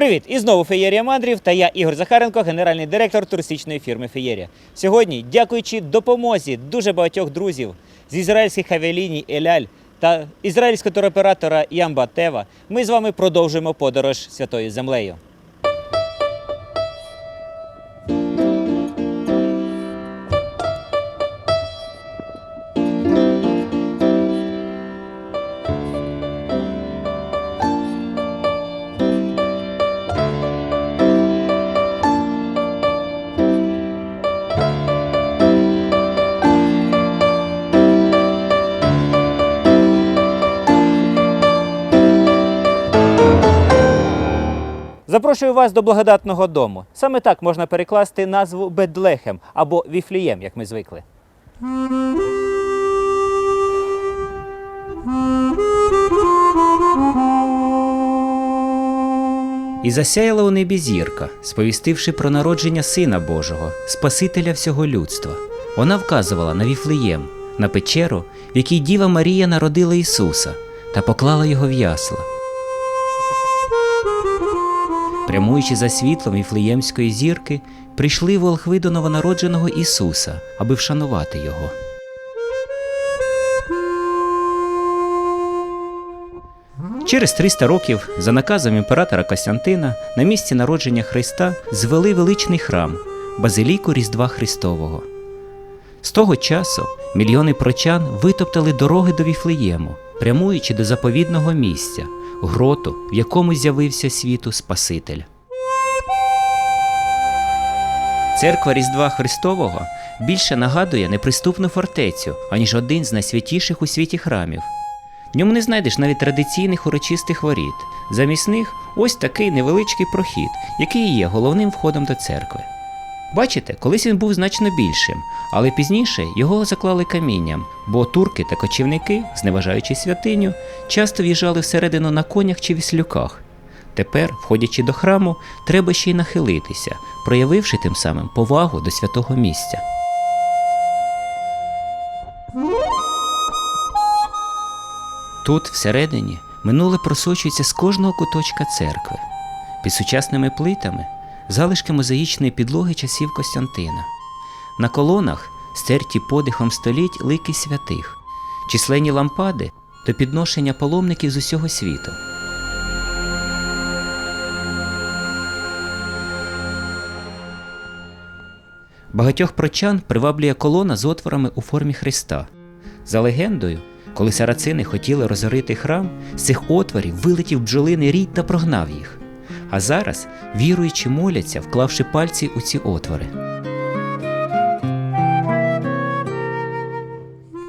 Привіт! І знову Феєрія Мандрів та я Ігор Захаренко, генеральний директор туристичної фірми Феєрія. Сьогодні, дякуючи допомозі дуже багатьох друзів з ізраїльських авіаліній Еляль та ізраїльського туроператора Ямба Тева, ми з вами продовжуємо подорож святою землею. Запрошую вас до благодатного дому. Саме так можна перекласти назву Бедлехем або Віфлієм, як ми звикли. І засяяла у небі зірка, сповістивши про народження Сина Божого, Спасителя всього людства. Вона вказувала на Віфлеєм, на печеру, в якій Діва Марія народила Ісуса та поклала його в ясла. Прямуючи за світлом Віфлеємської зірки, прийшли волхви до новонародженого Ісуса, аби вшанувати його. Через 300 років, за наказом імператора Костянтина, на місці народження Христа звели величний храм Базиліку Різдва Христового. З того часу мільйони прочан витоптали дороги до Віфлеєму, прямуючи до заповідного місця, гроту, в якому з'явився світу Спаситель. Церква Різдва Христового більше нагадує неприступну фортецю, аніж один з найсвятіших у світі храмів. В ньому не знайдеш навіть традиційних урочистих воріт. Замість них ось такий невеличкий прохід, який і є головним входом до церкви. Бачите, колись він був значно більшим, але пізніше його заклали камінням, бо турки та кочівники, зневажаючи святиню, часто в'їжджали всередину на конях чи віслюках. Тепер, входячи до храму, треба ще й нахилитися, проявивши тим самим повагу до святого місця. Тут, всередині, минуле просочується з кожного куточка церкви. Під сучасними плитами залишки мозаїчної підлоги часів Костянтина. На колонах стерті подихом століть лики святих, численні лампади до підношення паломників з усього світу. Багатьох прочан приваблює колона з отворами у формі Христа. За легендою, коли сарацини хотіли розорити храм, з цих отворів вилетів бджолиний рій та прогнав їх. А зараз віруючі моляться, вклавши пальці у ці отвори.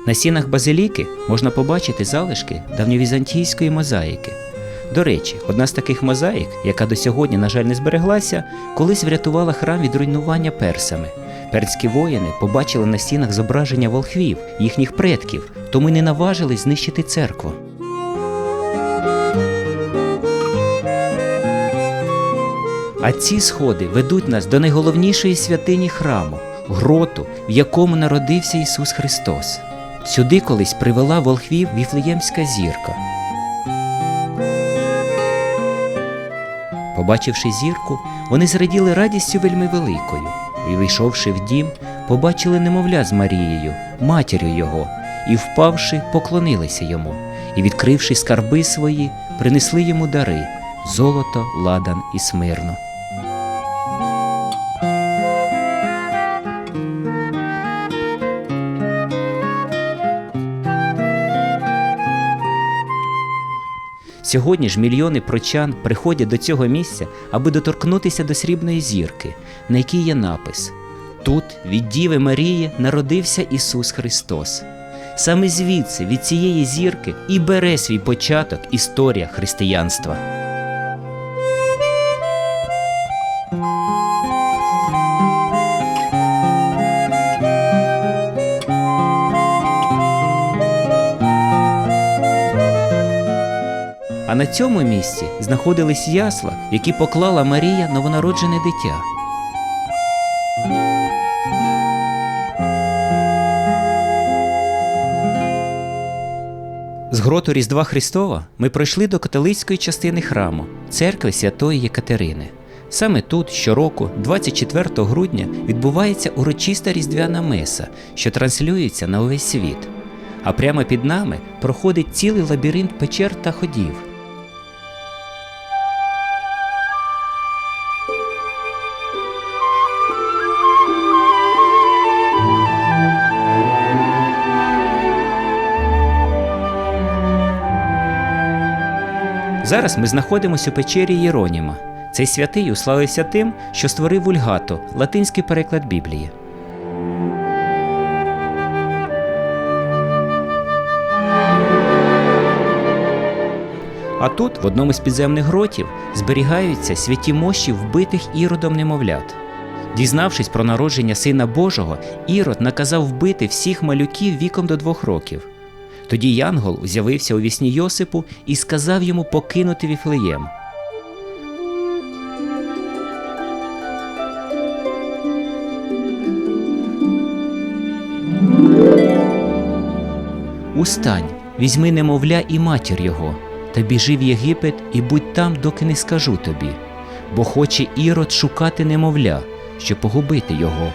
На стінах базиліки можна побачити залишки давньовізантійської мозаїки. До речі, одна з таких мозаїк, яка до сьогодні, на жаль, не збереглася, колись врятувала храм від руйнування персами. Перські воїни побачили на стінах зображення волхвів, їхніх предків, тому й не наважились знищити церкву. А ці сходи ведуть нас до найголовнішої святині храму гроту, в якому народився Ісус Христос. Сюди колись привела волхвів Віфлеємська зірка. Побачивши зірку, вони зраділи радістю вельми великою, і, вийшовши в дім, побачили немовля з Марією, матір'ю його, і, впавши, поклонилися йому, і, відкривши скарби свої, принесли йому дари золото, ладан і смирно. Сьогодні ж мільйони прочан приходять до цього місця, аби доторкнутися до срібної зірки, на якій є напис: Тут від Діви Марії народився Ісус Христос. Саме звідси, від цієї зірки, і бере свій початок історія християнства. А на цьому місці знаходились ясла, які поклала Марія новонароджене дитя. З гроту Різдва Христова ми пройшли до католицької частини храму церкви святої Єкатерини. Саме тут щороку, 24 грудня, відбувається урочиста різдвяна меса, що транслюється на увесь світ. А прямо під нами проходить цілий лабіринт печер та ходів. Зараз ми знаходимося у печері Єроніма. Цей святий уславився тим, що створив вульгату, латинський переклад Біблії. А тут, в одному з підземних гротів, зберігаються святі мощі вбитих іродом немовлят. Дізнавшись про народження Сина Божого, Ірод наказав вбити всіх малюків віком до двох років. Тоді Янгол з'явився у вісні Йосипу і сказав йому покинути Віфлеєм. Устань, візьми немовля і матір його, та біжи в Єгипет і будь там, доки не скажу тобі, бо хоче Ірод шукати немовля, щоб погубити його.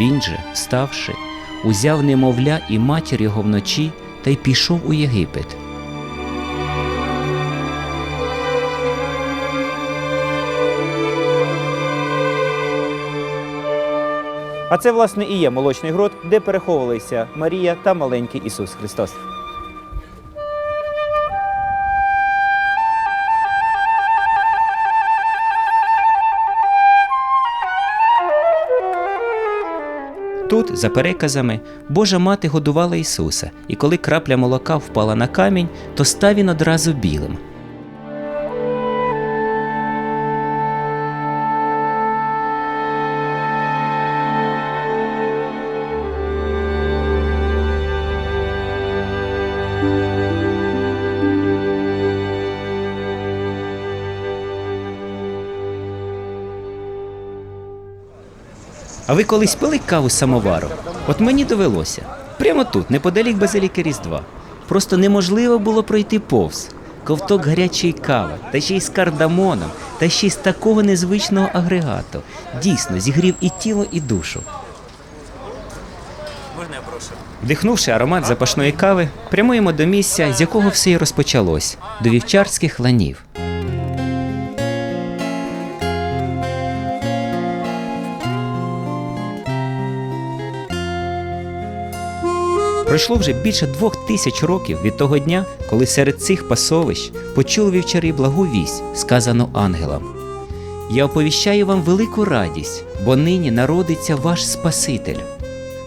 Він же, вставши, узяв немовля і матір його вночі та й пішов у Єгипет. А це, власне, і є молочний грот, де переховувалися Марія та маленький Ісус Христос. Тут, за переказами, Божа мати годувала Ісуса, і коли крапля молока впала на камінь, то став він одразу білим. А ви колись пили каву з самовару? От мені довелося. Прямо тут, неподалік базиліки Різдва. Просто неможливо було пройти повз. Ковток гарячої кави, та ще й з кардамоном, та ще й з такого незвичного агрегату. Дійсно, зігрів і тіло, і душу. Можна я прошу? Вдихнувши аромат запашної кави, прямуємо до місця, з якого все й розпочалось до вівчарських ланів. Пройшло вже більше двох тисяч років від того дня, коли серед цих пасовищ почули вівчари благу вість, сказану ангелам. Я оповіщаю вам велику радість, бо нині народиться ваш Спаситель.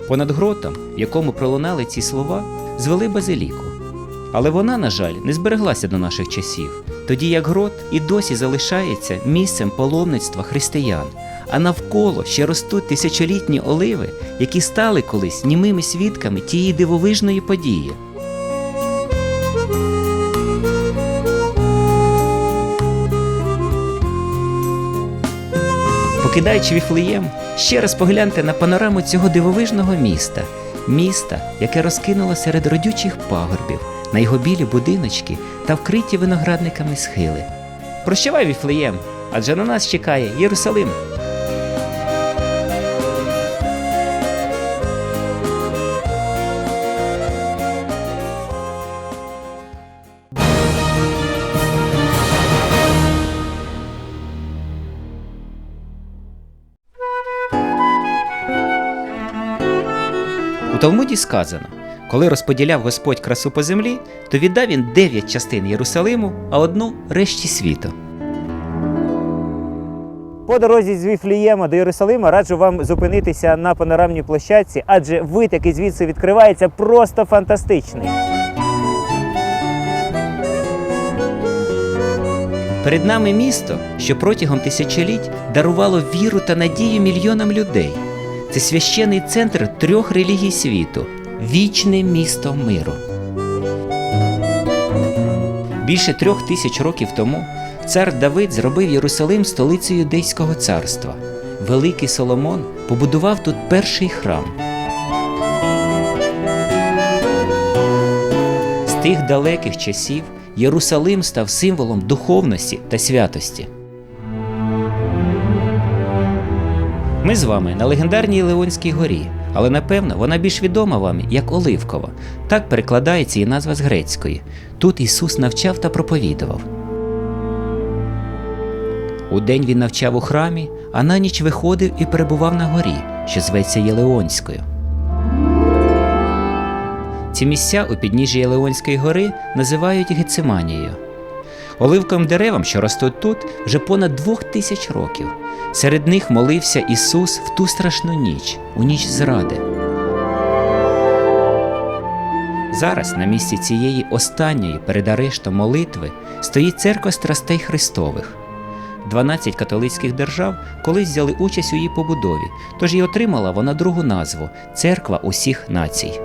Понад гротом, в якому пролунали ці слова, звели базиліку. Але вона, на жаль, не збереглася до наших часів, тоді як грот і досі залишається місцем паломництва християн, а навколо ще ростуть тисячолітні оливи, які стали колись німими свідками тієї дивовижної події. Покидаючи Віфлеєм, ще раз погляньте на панораму цього дивовижного міста, міста, яке розкинуло серед родючих пагорбів, на його білі будиночки та вкриті виноградниками схили. Прощавай, Віфлеєм, адже на нас чекає Єрусалим. У Талмуді сказано: коли розподіляв Господь красу по землі, то віддав він дев'ять частин Єрусалиму, а одну решті світу. По дорозі з Віфлієма до Єрусалима раджу вам зупинитися на панорамній площадці, адже вид, який звідси відкривається, просто фантастичний. Перед нами місто, що протягом тисячоліть дарувало віру та надію мільйонам людей. Це священний центр трьох релігій світу вічне місто миру. Більше трьох тисяч років тому цар Давид зробив Єрусалим столицею Юдейського царства. Великий Соломон побудував тут перший храм. З тих далеких часів Єрусалим став символом духовності та святості. Ми з вами на легендарній Леонській горі, але напевно вона більш відома вам як Оливкова. Так перекладається її назва з грецької. Тут Ісус навчав та проповідував. Удень він навчав у храмі, а на ніч виходив і перебував на горі, що зветься Єлеонською. Ці місця у підніжжі Єлеонської гори називають Гециманією. Оливковим деревам, що ростуть тут, вже понад двох тисяч років. Серед них молився Ісус в ту страшну ніч, у ніч зради. Зараз на місці цієї останньої перед арештом молитви стоїть церква страстей Христових. 12 католицьких держав колись взяли участь у її побудові, тож і отримала вона другу назву Церква усіх націй.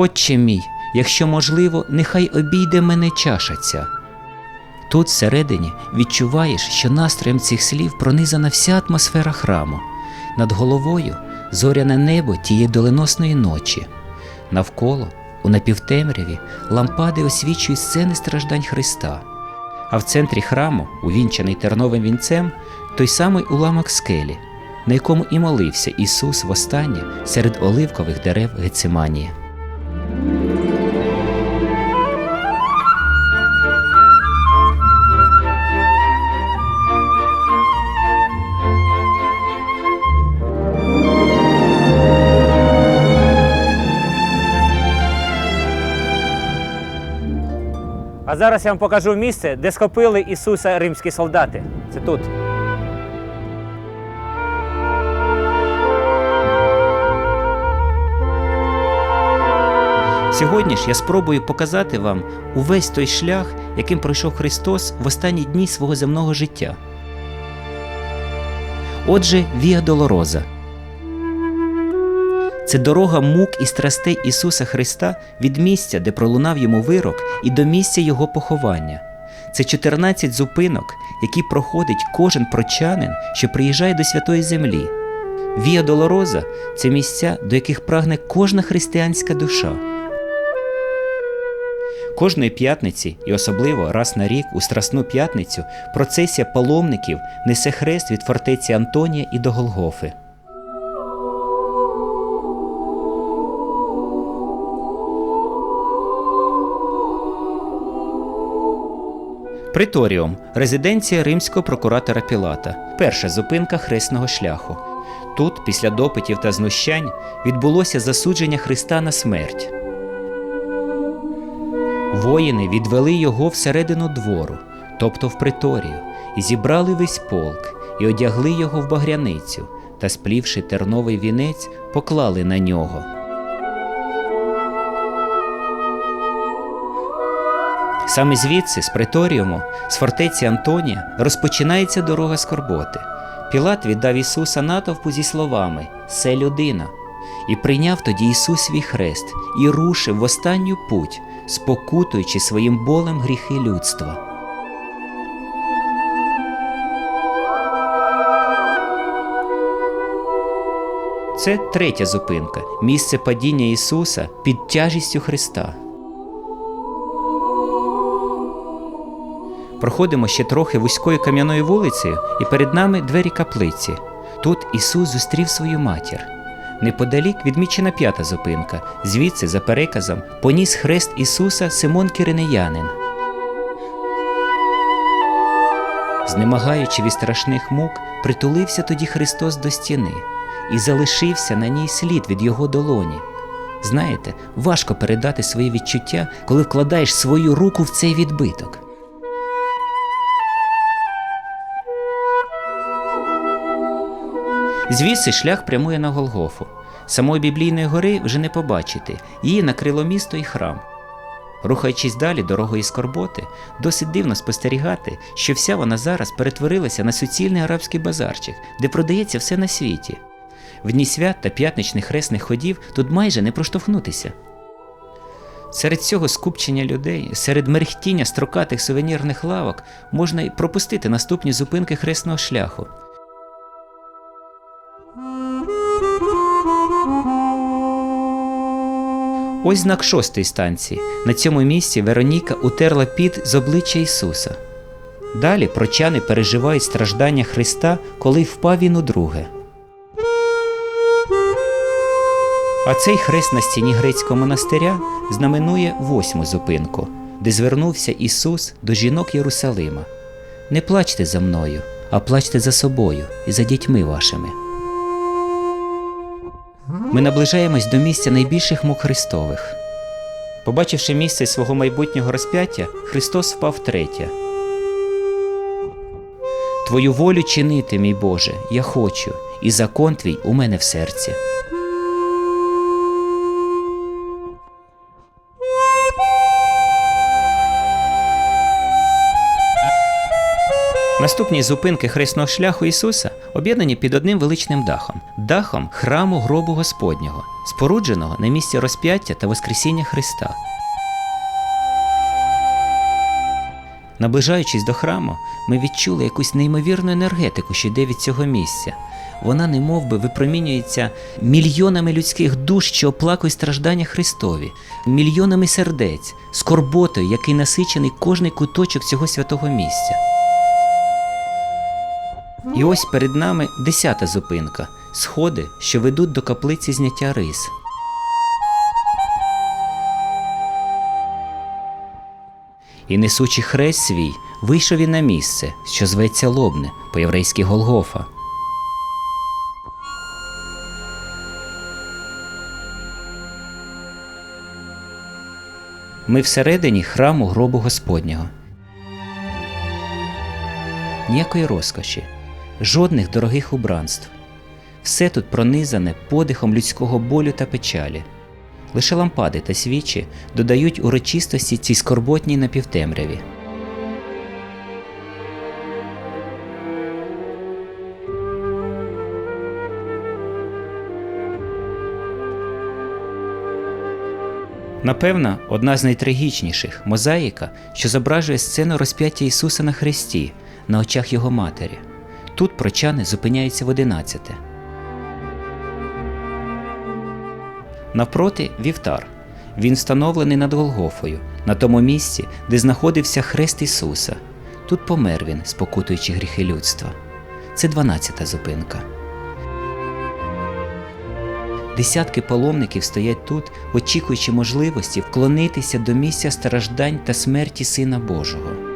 Отче мій, якщо можливо, нехай обійде мене чаша ця. Тут всередині відчуваєш, що настроєм цих слів пронизана вся атмосфера храму. Над головою зоряне небо тієї доленосної ночі. Навколо, у напівтемряві, лампади освічують сцени страждань Христа. А в центрі храму, увінчаний терновим вінцем, той самий уламок скелі, на якому і молився Ісус востаннє серед оливкових дерев Гециманії. А зараз я вам покажу місце, де схопили Ісуса римські солдати. Це тут. Сьогодні ж я спробую показати вам увесь той шлях, яким пройшов Христос в останні дні свого земного життя. Отже, Віа Долороза. Це дорога мук і страстей Ісуса Христа від місця, де пролунав йому вирок, і до місця Його поховання. Це 14 зупинок, які проходить кожен прочанин, що приїжджає до святої землі. Віа Долороза це місця, до яких прагне кожна християнська душа. Кожної п'ятниці, і особливо раз на рік у Страсну п'ятницю, процесія паломників несе хрест від фортеці Антонія і до Голгофи. Приторіум резиденція римського прокуратора Пілата, перша зупинка хресного шляху. Тут, після допитів та знущань, відбулося засудження Христа на смерть. Воїни відвели його всередину двору, тобто в приторію, і зібрали весь полк, і одягли його в багряницю, та, сплівши терновий вінець, поклали на нього. Саме звідси, з приторіуму, з фортеці Антонія, розпочинається дорога скорботи. Пілат віддав Ісуса натовпу зі словами Се людина. І прийняв тоді Ісус свій хрест і рушив в останню путь, спокутуючи своїм болем гріхи людства. Це третя зупинка місце падіння Ісуса під тяжістю Христа. Проходимо ще трохи вузькою кам'яною вулицею, і перед нами двері каплиці. Тут Ісус зустрів свою матір. Неподалік відмічена п'ята зупинка. Звідси, за переказом, поніс хрест Ісуса Симон Киринеянин. Знемагаючи від страшних мук, притулився тоді Христос до стіни і залишився на ній слід від його долоні. Знаєте, важко передати свої відчуття, коли вкладаєш свою руку в цей відбиток. Звідси шлях прямує на Голгофу. Самої біблійної гори вже не побачити, її накрило місто і храм. Рухаючись далі дорогою скорботи, досить дивно спостерігати, що вся вона зараз перетворилася на суцільний арабський базарчик, де продається все на світі. В дні свят та п'ятничних хресних ходів тут майже не проштовхнутися. Серед цього скупчення людей, серед мерехтіння строкатих сувенірних лавок можна й пропустити наступні зупинки хресного шляху. Ось знак шостої станції. На цьому місці Вероніка утерла під з обличчя Ісуса. Далі прочани переживають страждання Христа, коли впав він у друге. А цей хрест на стіні грецького монастиря знаменує восьму зупинку, де звернувся Ісус до жінок Єрусалима. Не плачте за мною, а плачте за собою і за дітьми вашими. Ми наближаємось до місця найбільших мук Христових. Побачивши місце свого майбутнього розп'яття, Христос впав третє. Твою волю чинити, мій Боже, я хочу, і закон твій у мене в серці. Наступні зупинки хресного шляху Ісуса об'єднані під одним величним дахом дахом храму гробу Господнього, спорудженого на місці розп'яття та Воскресіння Христа. Наближаючись до храму, ми відчули якусь неймовірну енергетику, що йде від цього місця. Вона немов би випромінюється мільйонами людських душ, що оплакують страждання Христові, мільйонами сердець, скорботою, який насичений кожний куточок цього святого місця. І ось перед нами десята зупинка сходи, що ведуть до каплиці зняття рис. І несучи хрест свій, вийшов він на місце, що зветься Лобне, по-єврейськи Голгофа. Ми всередині храму гробу Господнього. Ніякої розкоші, жодних дорогих убранств. Все тут пронизане подихом людського болю та печалі. Лише лампади та свічі додають урочистості цій скорботній напівтемряві. Напевно, одна з найтрагічніших мозаїка, що зображує сцену розп'яття Ісуса на хресті на очах його матері. Тут прочани зупиняються в одинадцяте. Навпроти вівтар. Він встановлений над Голгофою, на тому місці, де знаходився хрест Ісуса. Тут помер він, спокутуючи гріхи людства. Це дванадцята зупинка. Десятки паломників стоять тут, очікуючи можливості вклонитися до місця страждань та смерті Сина Божого.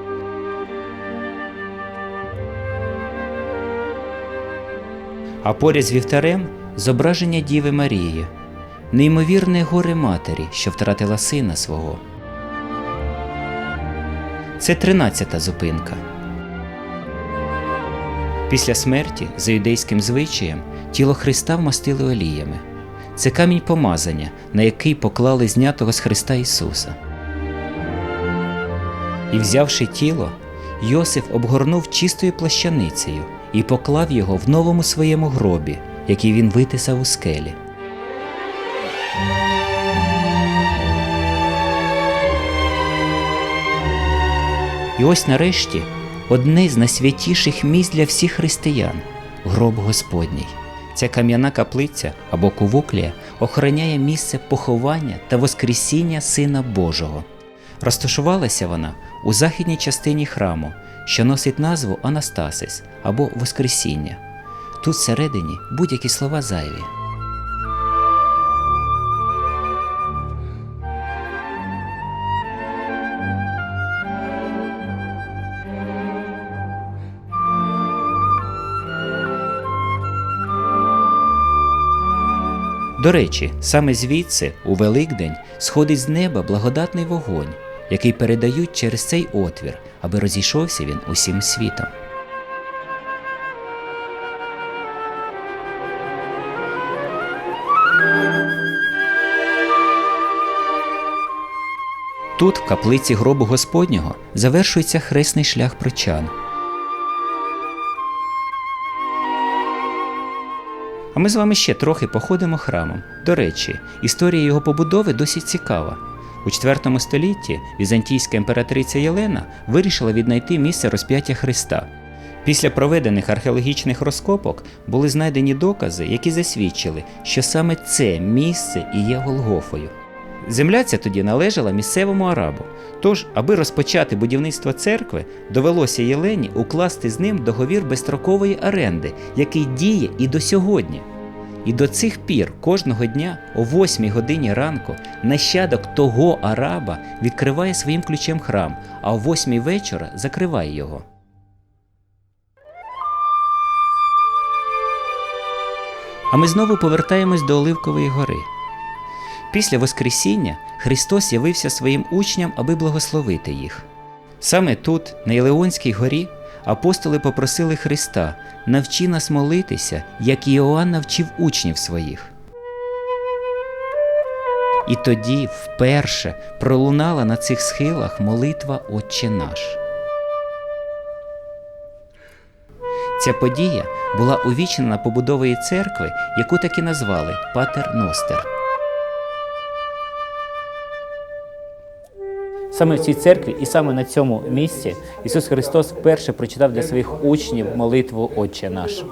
А поряд з вівтарем зображення Діви Марії, неймовірне горе матері, що втратила сина свого. Це тринадцята зупинка. Після смерті, за юдейським звичаєм, тіло Христа вмастили оліями. Це камінь помазання, на який поклали знятого з Христа Ісуса. І взявши тіло, Йосиф обгорнув чистою плащаницею і поклав його в новому своєму гробі, який він витисав у скелі. І ось нарешті одне з найсвятіших місць для всіх християн гроб Господній. Ця кам'яна каплиця або кувуклія охороняє місце поховання та воскресіння Сина Божого. Розташувалася вона у західній частині храму, що носить назву Анастасис або Воскресіння. Тут всередині будь-які слова зайві. До речі, саме звідси, у Великдень, сходить з неба благодатний вогонь, який передають через цей отвір, аби розійшовся він усім світом. Тут, в каплиці гробу Господнього, завершується хресний шлях прочан. А ми з вами ще трохи походимо храмом. До речі, історія його побудови досить цікава. У IV столітті візантійська імператриця Єлена вирішила віднайти місце розп'яття Христа. Після проведених археологічних розкопок були знайдені докази, які засвідчили, що саме це місце і є Голгофою. Земля ця тоді належала місцевому арабу. Тож, аби розпочати будівництво церкви, довелося Єлені укласти з ним договір безстрокової оренди, який діє і до сьогодні. І до цих пір кожного дня о 8 годині ранку нащадок того араба відкриває своїм ключем храм, а о 8 вечора закриває його. А ми знову повертаємось до Оливкової гори. Після Воскресіння Христос явився своїм учням, аби благословити їх. Саме тут, на Ілеонській горі, апостоли попросили Христа навчи нас молитися, як Іоанн навчив учнів своїх. І тоді вперше пролунала на цих схилах молитва Отче наш. Ця подія була увічнена побудовою церкви, яку так і назвали Патер Ностер. Саме в цій церкві і саме на цьому місці Ісус Христос вперше прочитав для своїх учнів молитву Отче наш.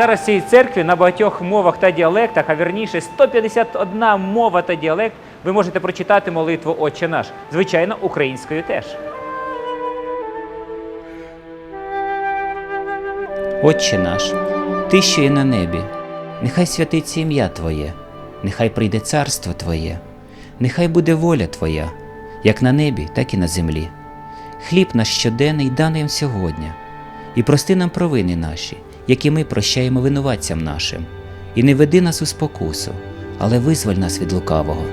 Зараз в цій церкві на багатьох мовах та діалектах, а вірніше 151 мова та діалект, ви можете прочитати молитву Отче наш, звичайно, українською теж. Отче наш, Ти, що є на небі, нехай святиться ім'я Твоє, нехай прийде царство Твоє, нехай буде воля Твоя, як на небі, так і на землі. Хліб наш щоденний дай нам сьогодні, і прости нам провини наші, які ми прощаємо винуватцям нашим, і не веди нас у спокусу, але визволь нас від лукавого.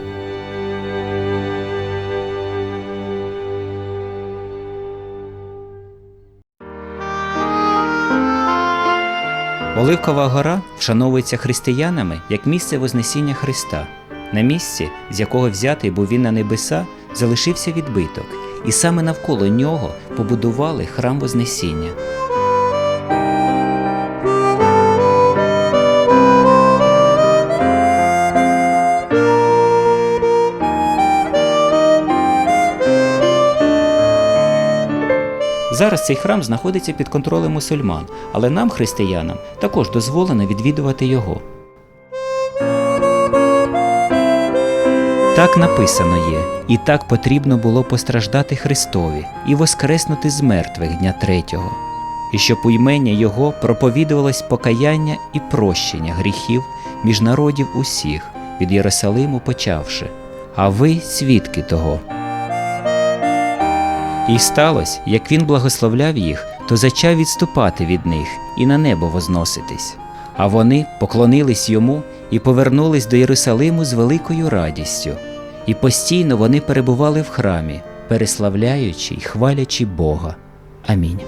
Оливкова гора вшановується християнами як місце Вознесіння Христа. На місці, з якого взятий був він на небеса, залишився відбиток, і саме навколо нього побудували храм Вознесіння. Зараз цей храм знаходиться під контролем мусульман, але нам, християнам, також дозволено відвідувати його. Так написано є, і так потрібно було постраждати Христові і воскреснути з мертвих дня третього, і щоб у імення Його проповідувалось покаяння і прощення гріхів між народів усіх, від Єрусалиму почавши, а ви свідки того. І сталося, як він благословляв їх, то зачав відступати від них і на небо возноситись. А вони поклонились йому і повернулись до Єрусалиму з великою радістю. І постійно вони перебували в храмі, переславляючи й хвалячи Бога. Амінь.